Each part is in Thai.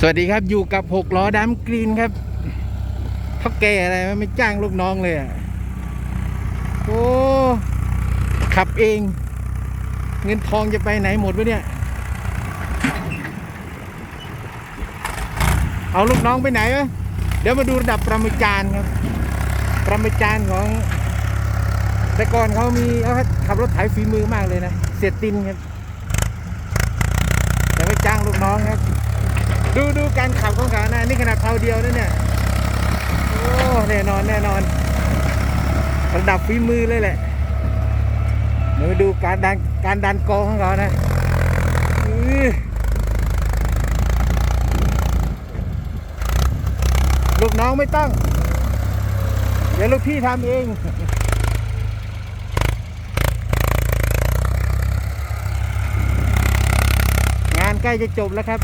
สวัสดีครับอยู่กับหกล้อดำกรีนครับเท่าแก่อะไรไม่จ้างลูกน้องเลยอะโอ้ขับเอง เงินทองจะไปไหนหมดวะเนี่ย เอาลูกน้องไปไหนวะเดี๋ยวมาดูระดับประมาจารย์ครับ ประมาจารย์ของ แต่ก่อนเขามีเขาขับรถไถฝีมือมากเลยนะ เสียตินครับแต่ไม่จ้างลูกน้องครับ ดูดูการขับของเขานะนี่ขนาดเท้าเดียวนะเนี่ยโอ้แน่นอนแน่นอนระดับฝีมือเลยแหละเดี๋ยวมาดูการดันการดันกองของเขานะลูกน้องไม่ต้อง เดี๋ยวลูกพี่ทำเองงานใกล้จะจบแล้วครับ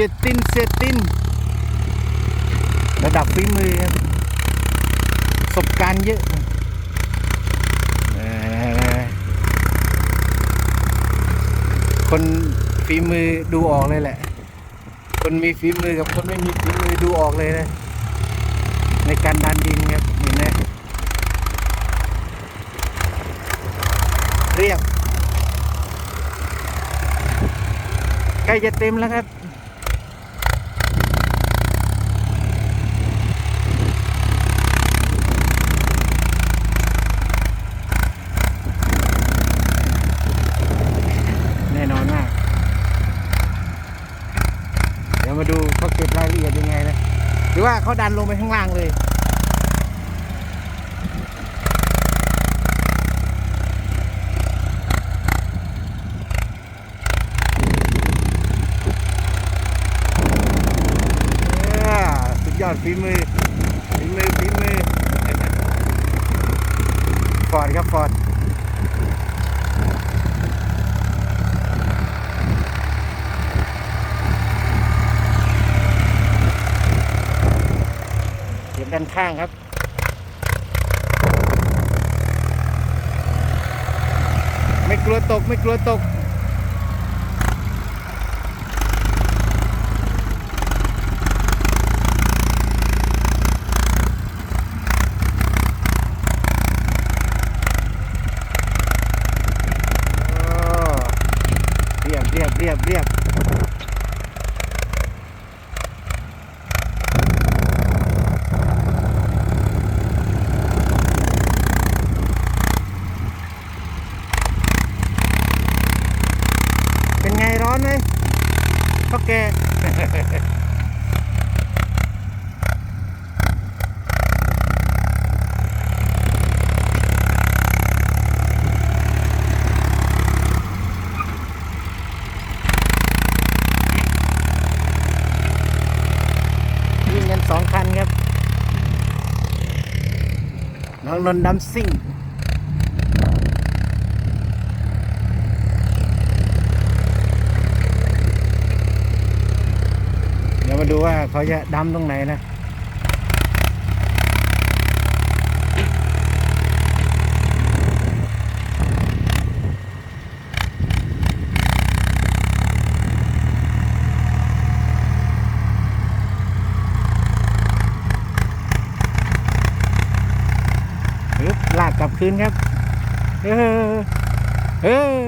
สียตินเสียตินระดับฝีมือครับประสบการณ์เยอะคนฝีมือดูออกเลยแหละ คนมีฝีมือกับคนไม่มีฝีมือดูออกเลยนะ ในการดันดินครับเห็นไหมเรียบใกล้จะเต็มแล้วครับ แน่นอนมาก เดี๋ยวมาดูเขาเก็บรายละเอียดยังไงนะหรือว่าเขาดันลงไปข้างล่างเลยเอ้อสุดยอดฝีมือฝีมือฝีมือฟอดครับฟอด ด้านข้างครับไม่กลัวตกไม่กลัวตก โอ้เรียบเรียบเรียบเรียบเป็นไงร้อนไหมพ่อ แกวิ่งกันสองคันครับ น้องนนท์ดำซิ่ง เดี๋ยูว่าเขาจะดำตรงไหนนะลากกลับคืนครับ เออ เออ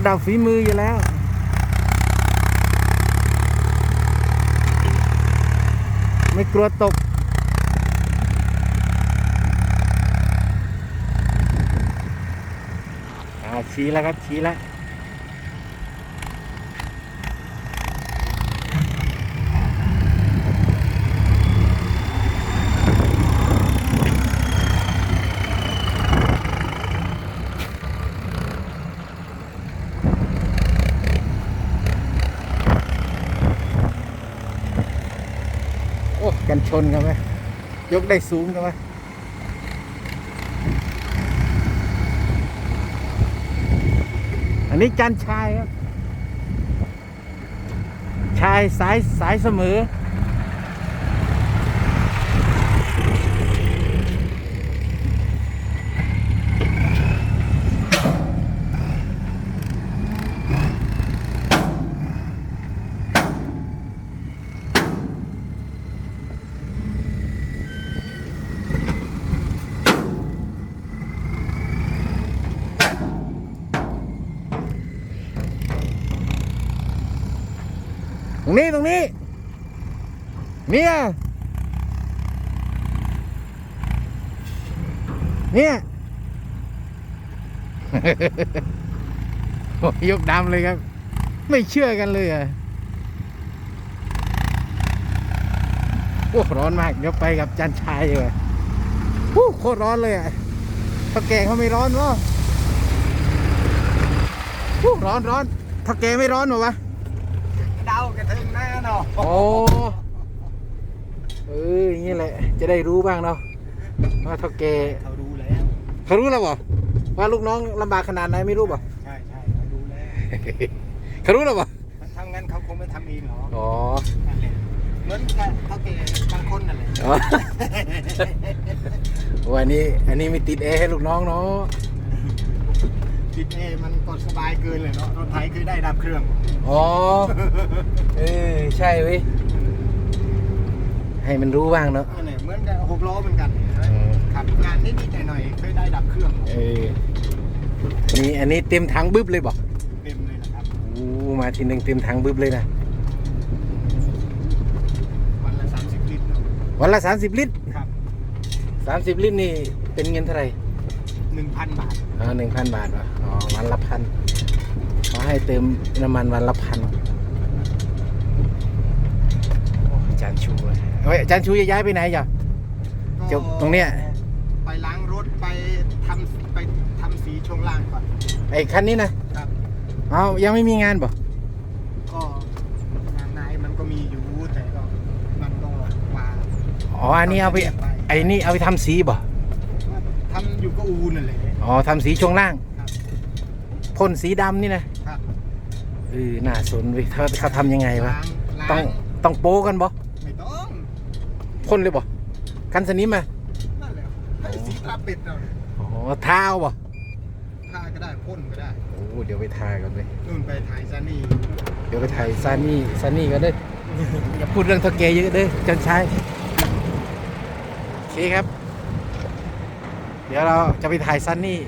ระดับฝีมืออยู่แล้ว ไม่กลัวตกอาชี้แล้วครับชี้แล้ว กันชนกันไหมยกได้สูงกันไหมอันนี้จันชายครับ ชายสายสายเสมอ รงนี้ตรงนี้ เนี่ย เนี่ยยกดำเลยครับ ไม่เชื่อกันเลยอะโอ้ร้อนมากเดี๋ยวไปกับจันชายเลยโอ้โคตรร้อนเลยอะถ้าแกเขาไม่ร้อนวะโอ้ร้อนร้อนถ้าแกไม่ร้อนหรอวะ กระทึงแน่เนาะโอ้เอออย่างนี้แหละ จะได้รู้บ้างเนาะว่าเท่าแกเขารู้แล้วเขารู้แล้วบ่ว่าลูกน้องลำบากขนาดไหนไม่รู้บ่ใช่ใช่เขารู้แล้วเขารู้แล้วบ่มันทำงั้นเขาคงไม่ทำเองหรอกอ๋อนั่นแหละเหมือนกับเขาเกบางคนนั่นแหละอ๋อวันนี้อันนี้ไม่ติดแอร์ให้ลูกน้องเนาะ ติดเอมันก็สบายเกินเลยเนาะรถไถคือได้ดับเครื่อง อ๋อ เออ ใช่เว้ย ให้มันรู้บ้างเนาะนั่นแหละเหมือนกับหกล้อเหมือนกันอืมขับงานนิดๆหน่อยๆเคยได้ดับเครื่องเออนี่อันนี้เต็มถังบึ้บเลยบ่เต็มเลยนะครับอู้มาทีหนึ่งเต็มถังบึ้บเลยนะ วันละ30ลิตรเนาะวันละสามสิบลิตรครับสามสิบลิตรนี่เป็นเงินเท่าไหร่ 1,000บาทอ๋อหนึ่งพันบาทวะอ๋อวันละพันเขาให้เติมน้ำมันวันละพันโอ้อาจารย์ชูเว้ยเฮ้ยอาจารย์ชูจะย้ายไปไหนจ้ะจบตรงเนี้ยไปล้างรถไปทำไปทำสีช่วงล่างก่อนไอ้คันนี้นะครับเอายังไม่มีงานบ่ก็งานนายมันก็มีอยู่แต่ก็มันก็มาอ๋ออันนี้เอาไปไอ้นี่เอาไปทำสีบ่ทำ อยู่ก็อูนั่นแหละอ๋อทำสีช่วงล่างครับพ่นสีดำนี่นะครับเออน่าสนเว้ยเขาเขาทำยังไงวะล้างต้องต้องโป้กันบ่ไม่ต้องพ่นเลยบ่กันสนิมอะนั่นแหละให้สีตราเป็ดเราอ๋อเท้าบ่ทาก็ได้พ่นก็ได้โอ้เดี๋ยวไปทากันเลยนู่นไปถ่ายซานี่เดี๋ยวไปถ่ายซานี่ซานี่กันเด้ออย่าพูดเรื่องเท่าแกเยอะเด้อจันชายโอเคครับ เดี๋ยวเราจะไปถ่ายซันนี่